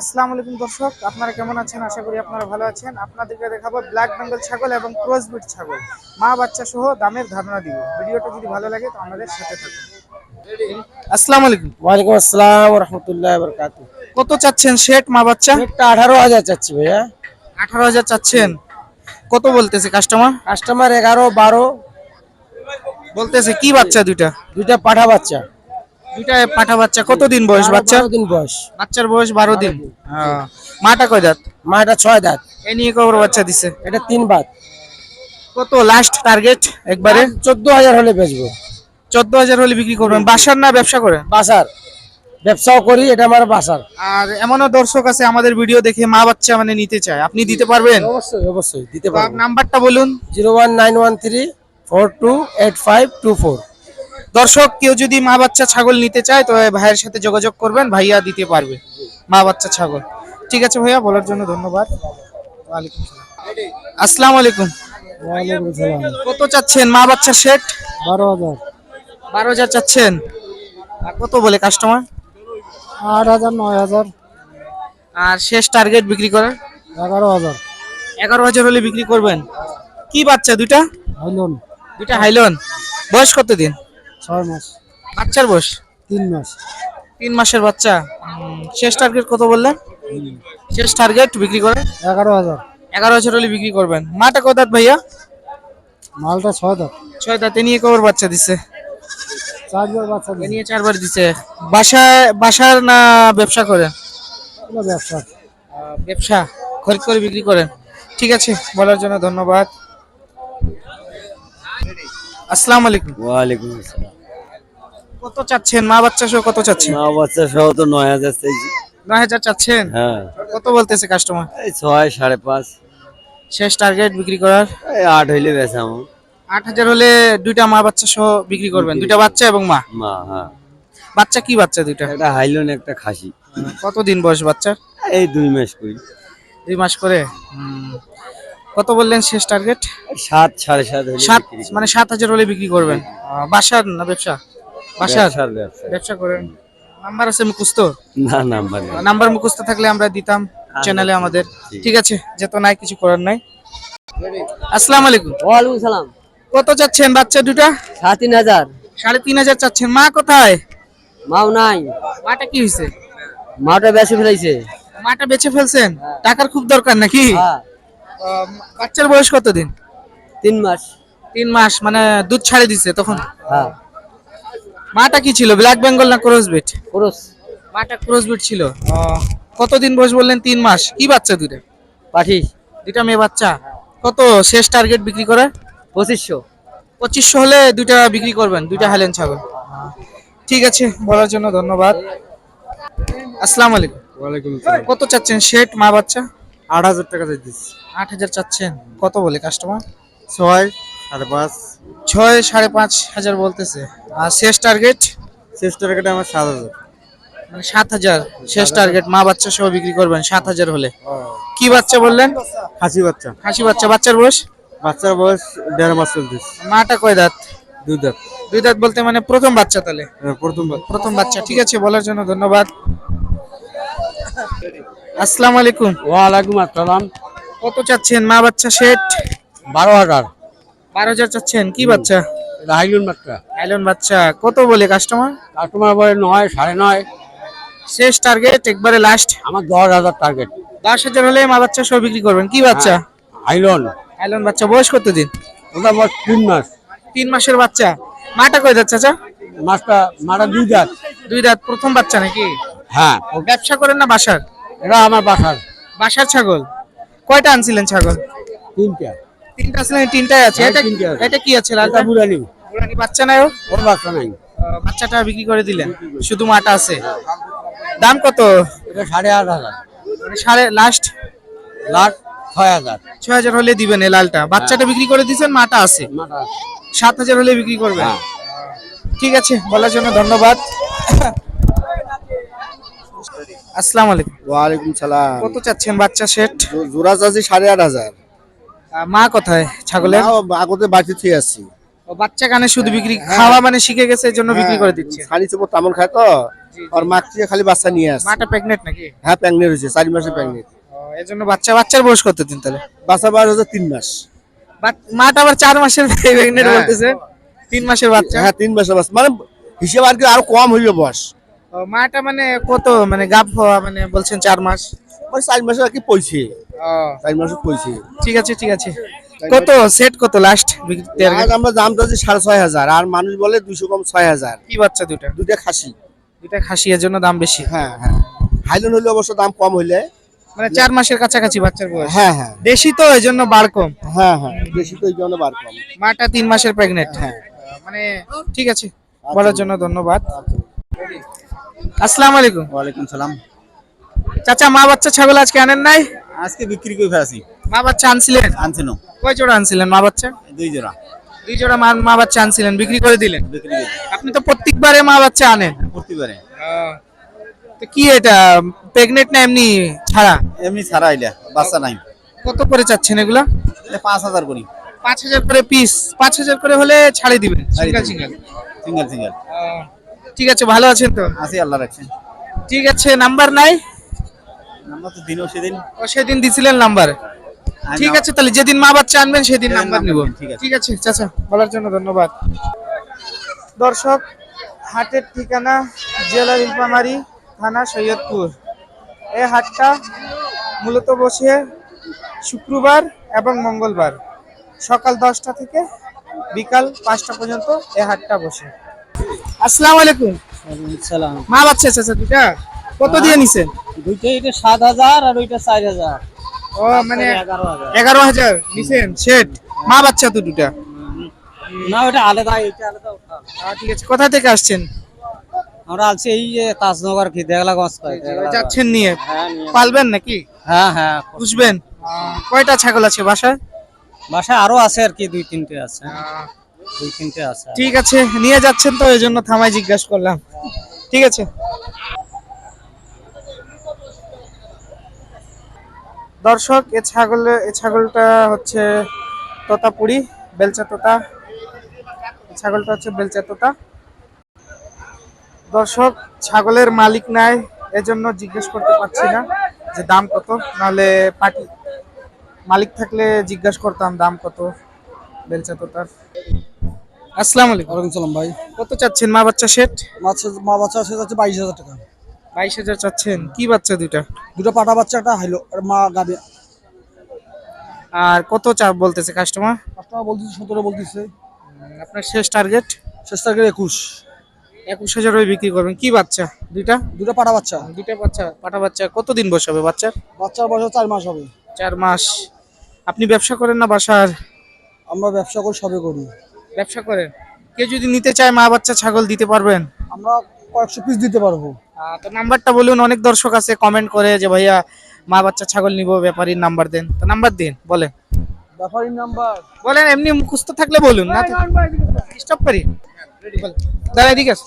আসসালামু আলাইকুম দর্শক আপনারা কেমন আছেন? আশা করি আপনারা ভালো আছেন। আপনাদেরকে দেখাবো ব্ল্যাক বেঙ্গল ছাগল এবং ক্রসবিট ছাগল। মা বাচ্চা সহ দামের ধারণা দিব। ভিডিওটা যদি ভালো লাগে তো আমাদের সাথে থাকুন। আসসালামু আলাইকুম। ওয়ালাইকুম আসসালাম রহমতুল্লাহ বরকাত কত চাচ্ছেন শেট মা বাচ্চা? একটা আঠারো হাজার চাচ্ছি ভাইয়া। আঠারো হাজার চাচ্ছেন। কত বলতেছে কাস্টমার কাস্টমার এগারো বারো। বলতেছে কি বাচ্চা দুইটা? দুইটা পাঠা বাচ্চা। দুইটা পাঠা বাচ্চা। কতদিন বয়স বাচ্চার দিন বয়স। বাচ্চার বয়স বারো দিন। আহ, মাটা কয় দাঁত? মা এটা ছয় দাঁত। এ নিয়ে কবর বাচ্চা দিছে। এটা তিন বাত। কত লাস্ট টার্গেট একবারে? চোদ্দ হাজার হলে বেচবো। চোদ্দ হাজার হলে বিক্রি করবেন। বাসার না ব্যবসা করেন বাসার। ব্যবসাও করি এটা আমার বাসার। আর এমনও দর্শক আছে আমাদের ভিডিও দেখে মা বাচ্চা মানে নিতে চায়। আপনি দিতে পারবেন? অবশ্যই অবশ্যই দিতে তো পারব। নাম্বারটা বলুন। Zero one nine one three four two eight five two four. দর্শক কেউ যদি মা বাচ্চা ছাগল নিতে চায় তো ভাইয়ের সাথে যোগাযোগ করবেন ভাইয়া দিতে পারবে। মা বাচ্চা ছাগল। ঠিক আছে ভাইয়া বলার জন্য ধন্যবাদ। আসসালামু আলাইকুম। কত চাচ্ছেন মা বাচ্চা সেট? বারো হাজার। বারো হাজার চাচ্ছেন। আর কত বলে কাস্টমার আট হাজার নয় হাজার। আর শেষ টার্গেট বিক্রি করার? এগারো হাজার। এগারো হাজার হলে বিক্রি করবেন। কি বাচ্চা দুইটা? হাইলন। দুইটা হাইলন। বয়স কত দিন ছয় মাস। বাচ্চার বয়স? তিন মাস। তিন মাসের বাচ্চা। শেষ টার্গেট কত বললেন? শেষ টার্গেট বিক্রি করে? এগারো হাজার। এগারো হাজার হলে বিক্রি করবেন। মাটা কত দাঁত ভাইয়া? মালটা ছয় দাঁত। ছয় দাঁতে নিয়ে কবর বাচ্চা দিছে? চারবার বাচ্চা নিয়ে চারবার দিছে। বাসায় বাসার না ব্যবসা করেন ব্যবসা। ব্যবসা। খরিদ করে বিক্রি করেন। ঠিক আছে বলার জন্য ধন্যবাদ। আসসালামু আলাইকুম। ওয়ালাইকুম আসসালাম। কত চাচ্ছেন? মা বাচ্চা সহ কত চাচ্ছেন? মা বাচ্চা সহ তো নয় হাজার চাইছি নয় হাজার চাচ্ছেন? হ্যাঁ। কত বলতেছে কাস্টমার এই ছয় সাড়ে পাঁচ। শেষ টার্গেট বিক্রি করার? এই আট হইলে বেচামো আট হাজার হলে দুইটা মা বাচ্চা সহ বিক্রি করবেন? দুইটা বাচ্চা এবং মা? মা হ্যাঁ। বাচ্চা কি বাচ্চা দুইটা? একটা হাইলন একটা খাসি। কতদিন বয়স বাচ্চার? এই দুই মাস করি। দুই মাস করে। কত বললেন শেষ টার্গেট সাত সাড়ে সাত সাত মানে সাত হাজার হলে বিক্রি করবেন? বাসার না ব্যবসা? বাসার ব্যবসা ব্যবসা করেন? নাম্বার আছে মুখস্থ? না নাম্বার নাম্বার মুখস্থ থাকলে আমরা দিতাম চ্যানেলে আমাদের। ঠিক। আছে যেত নাই কিছু করার নাই। আসসালামু আলাইকুম। ওয়ালাইকুম সালাম। কত চাচ্ছেন বাচ্চা দুটা? সাড়ে তিন হাজার। সাড়ে তিন হাজার চাচ্ছেন। মা কোথায়? মাও নাই। মাটা কি হয়েছে মাটা বেশি ফেলাইছে। মাটা বেচে ফেলছেন? টাকার খুব দরকার নাকি? হ্যাঁ। আহ, বাচ্চার বয়স কতদিন? তিন মাস। তিন মাস মানে দুধ ছাড়ে দিছে তখন? হ্যাঁ। মাটা কি ছিল? ব্ল্যাক বেঙ্গল না ক্রস বিট পুরুষ মাটা ক্রস বিট ছিল। কতদিন বয়স বললেন? তিন মাস। কি বাচ্চা দুটো পাঠি দুইটা মেয়ে বাচ্চা। কত শেষ টার্গেট বিক্রি করার পঁচিশশো। পঁচিশশো হলে দুইটা বিক্রি করবেন দুইটা হাইলেন ছাগল। ঠিক আছে বলার জন্য ধন্যবাদ। আসসালামু আলাইকুম। ওয়ালাইকুম কত চাচ্ছেন? শেট মা বাচ্চা? আট হাজার টাকা দিচ্ছি। আট হাজার চাচ্ছেন। কত বলে কাস্টমার ছয়। সাড়ে পাঁচ। ছয় সাড়ে পাঁচ হাজার বলতেছে। আর শেষ টার্গেট শেষ টার্গেটে আমার সাত হাজার। মানে সাত হাজার। শেষ টার্গেট মা বাচ্চা সহ বিক্রি করবেন সাত হাজার হলে। কি বাচ্চা বললেন? খাসি বাচ্চা। হাসি বাচ্চা। বাচ্চার বয়স? বাচ্চার বয়স দেড় মাস চলতেছে। মাটা কয় দাঁত? দুই দাঁত। দুই দাঁত বলতে মানে প্রথম বাচ্চা তাহলে? হ্যাঁ, প্রথম প্রথম বাচ্চা। ঠিক আছে বলার জন্য ধন্যবাদ। আসসালামু আলাইকুম। ওয়ালাইকুম আসসালাম। কত চাচ্ছেন মা বাচ্চা সেট? বারো হাজার। বারো হাজার চাচ্ছেন। কি বাচ্চা? হাইলুন বাচ্চা। আইলন বাচ্চা। কত বলে কাস্টমার কাস্টমার বলে নয় সাড়ে নয়। শেষ টার্গেট একবারে লাস্ট আমার দশ হাজার টার্গেট দশ হাজার হলে মা বাচ্চা সহ বিক্রি করবেন। কি বাচ্চা? হাইলন। আইলন বাচ্চা। বয়স কত দিন ওটা বয়স তিন মাস। তিন মাসের বাচ্চা। মাটা কয় দাঁত চাচা? মাছটা মাটা দুই দাঁত। দুই দাঁত। প্রথম বাচ্চা নাকি? হ্যাঁ। ব্যবসা করেন না বাসার? এটা আমার বাসার। বাসার ছাগল। কয়টা আনছিলেন ছাগল? তিনটা। তিনটা ছিলেন তিনটাই আছে। হ্যাঁ, এটা এটা কি আছে লালটা বুড়ানি বুড়ানি বাচ্চা নাই ও? ওর বাচ্চা নাই। বাচ্চাটা বিক্রি করে দিলেন। শুধু মাটা আছে। দাম কত? এটা সাড়ে আট হাজার। মানে সাড়ে লাস্ট লাখ ছয় হাজার। ছয় হাজার হলে দিবেন এই লালটা। বাচ্চাটা বিক্রি করে দিয়েছেন মাটা আছে। মাটা সাত হাজার হলে বিক্রি করবেন। হ্যাঁ। ঠিক আছে বলার জন্য ধন্যবাদ। আসসালামু আলাইকুম। ওয়ালাইকুম সালাম। কত চাচ্ছেন বাচ্চা সেট? জোড়া চাচ্ছি সাড়ে আট হাজার। মা কোথায়? ছাগলের? নাও, আগতে বাড়িতে থেকে আসছি। ও বাচ্চা কানে শুধু বিক্রি খাওয়া মানে শিখে গেছে এই জন্য বিক্রি করে দিচ্ছে। ছাড়ি চোপড় তামল খায় তো আর মাক থেকে খালি বাচ্চা নিয়ে আসছে। মাটা প্রেগনেন্ট নাকি? হ্যাঁ প্যাগনেট হয়েছে চার মাসে এর জন্য বাচ্চা বাচ্চার বয়স কত দিন তাহলে? বাচ্চা বয়স হচ্ছে তিন মাস। বাচ- মাটা আবার চার মাসের প্রেগনেন্ট হ্যাঁ। বলতেছে। তিন মাসের বাচ্চা? হ্যাঁ তিন মাসের বাচ্চা। মানে হিসেবে আর কি আরও কম হইবে বয়স। মাটা মানে কত? মানে গাব হওয়া মানে বলছেন চার মাস? মানে চার মাসে আর কি পয়সে। চার মাসে পয়সে ঠিক আছে ঠিক আছে। কত? সেট কত লাস্ট আমরা দাম চাচ্ছি সাড়ে ছয় হাজার আর মানুষ বলে দুইশো কম ছয় হাজার। কি বাচ্চা দুটা দুইটা খাসি। দুটা খাসি এর জন্য দাম বেশি? হ্যাঁ হ্যাঁ। হাইলেন হলে অবশ্য দাম কম হইলে। মানে চার মাসের কাছাকাছি বাচ্চার বয়স? হ্যাঁ হ্যাঁ। দেশি তো এই জন্য বার কম। হ্যাঁ হ্যাঁ। বেশি তো এই জন্য বার কম। মাটা তিন মাসের প্রেগনেন্ট হ্যাঁ। মানে ঠিক আছে। বলার জন্য ধন্যবাদ। আসসালামু আলাইকুম। ওয়ালাইকুম সালাম। চাচা মা বাচ্চা ছাগল আজকে আনেন নাই? আজকে বিক্রি করে ফেলাছি। মা বাচ্চা আনছিলেন? আনছিল কয় জোড়া আনছিলেন মা বাচ্চা? দুই জোড়া। দুই জোড়া মা মা বাচ্চা আনছিলেন বিক্রি করে দিলেন? বিক্রি করে আপনি তো প্রত্যেকবারে মা বাচ্চা আনেন। প্রত্যেকবারে। তো কি এটা প্রেগনেন্ট না এমনি ছাড়া? এমনি ছাড়া আইলা বাচ্চা নাই। কত করে চাচ্ছেন এগুলা? পাঁচ হাজার করি। পাঁচ হাজার করে পিস পাঁচ হাজার করে হলে ছাড়ে দিবেন সিঙ্গেল সিঙ্গেল সিঙ্গেল সিঙ্গেল ঠিক আছে ভালো আছেন তো? আসি আল্লাহ রাখছেন ঠিক আছে নাম্বার নাই? আমরা তো দিনও সেদিন ও সেদিন দিছিলেন নাম্বার। ঠিক আছে তাহলে যেদিন মা বাচ্চা আনবেন সেদিন নাম্বার নাম্বার নিব। ঠিক আছে। ঠিক আছে চাচা বলার জন্য ধন্যবাদ। দর্শক হাটের ঠিকানা জেলা নীলপামারি থানা সৈয়দপুর। এই হাটটা মূলত বসে শুক্রবার এবং মঙ্গলবার। সকাল দশটা থেকে বিকাল পাঁচটা পর্যন্ত এই হাটটা বসে। আসসালামু আলাইকুম। সালাম মা বাচ্চা চাচা দুটা। কত দিয়ে নিছেন? দুইটা এটা সাত হাজার আর ওইটা চার হাজার। ও মানে এগারো হাজার। নিছেন? সেট মা বাচ্চা তো দুটা। না ওটা আলাদা এটা আলাদা ঠিক আছে। কোথা থেকে আসছেন? আমরা আলছি এই যে তাজনগর কি দেখলা গঞ্জ পাই যাচ্ছেন নিয়ে? হ্যাঁ নিয়ে- পালবেন নাকি? হ্যাঁ হ্যাঁ বুঝবেন। কয়টা ছাগল আছে বাসায়? বাসায় আরও আছে আর কি দুই তিনটে আছে। দুই তিনটে আছে। ঠিক আছে নিয়ে যাচ্ছেন তো এই জন্য থামাই জিজ্ঞাসা করলাম। ঠিক আছে। দর্শক এ ছাগল এ ছাগলটা হচ্ছে তোতা তোতাপুরি বেলচা তোতা। ছাগলটা হচ্ছে বেলচা তোতা। দর্শক ছাগলের মালিক নাই এজন্য জিজ্ঞেস করতে পারছি না যে দাম কত নাহলে পাটি মালিক থাকলে জিজ্ঞেস করতাম দাম কত বেলচা তোতার। আসসালামু আলাইকুম। ওয়ালাইকুম সালাম ভাই। কত চাচ্ছেন মা বাচ্চা সেট? মা বাচ্চা আছে হচ্ছে বাইশ হাজার টাকা। বাইশ হাজার চাচ্ছেন। কি বাচ্চা দুইটা? দুটো পাটা বাচ্চা একটা হাইলো আর মা গাবে আর কত চা বলতেছে কাস্টমার কাস্টমার বলতেছে সতেরো বলতেছে। আপনার শেষ টার্গেট শেষ টার্গেট একুশ। একুশ হাজার ওই বিক্রি করবেন। কি বাচ্চা? দুইটা? দুটো পাটা বাচ্চা। দুইটা বাচ্চা পাটা বাচ্চা। কতদিন বসাবে বাচ্চার? বাচ্চার বয়স চার মাস হবে। চার মাস। আপনি ব্যবসা করেন না বাসার? আমরা ব্যবসা করে সবে করি। ব্যবসা করেন। কেউ যদি নিতে চায় মা বাচ্চা ছাগল দিতে পারবেন? আমরা কয়েকশো পিস দিতে পারব। তো নাম্বারটা বলুন অনেক দর্শক আছে কমেন্ট করে যে ভাইয়া মা বাচ্চা ছাগল নিব ব্যাপারীর নাম্বার দেন। তো নাম্বার দিন বলেন। ব্যাপারীর নাম্বার? বলেন এমনি মুখস্থ থাকলে বলুন না স্টপ করি। বল। দাঁড়া এদিকে আস।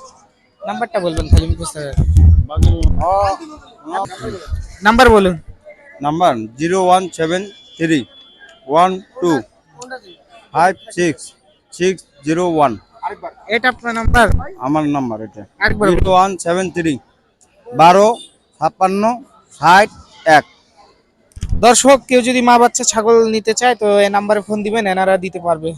নাম্বারটা বলবেন খালি মুখস্থ নাম্বার বলুন। Number zero one seven three one two five six six zero one. এটা আপনার নাম্বার? আমার নাম্বার এটা। আরেকবার ওয়ান সেভেন থ্রি বারো, ছাপ্পান্ন, ষাট, এক। দর্শক, কেউ যদি মা বাচ্চা ছাগল নিতে চায়, তো এই নাম্বারে ফোন দিবেন, এনারা দিতে পারবে।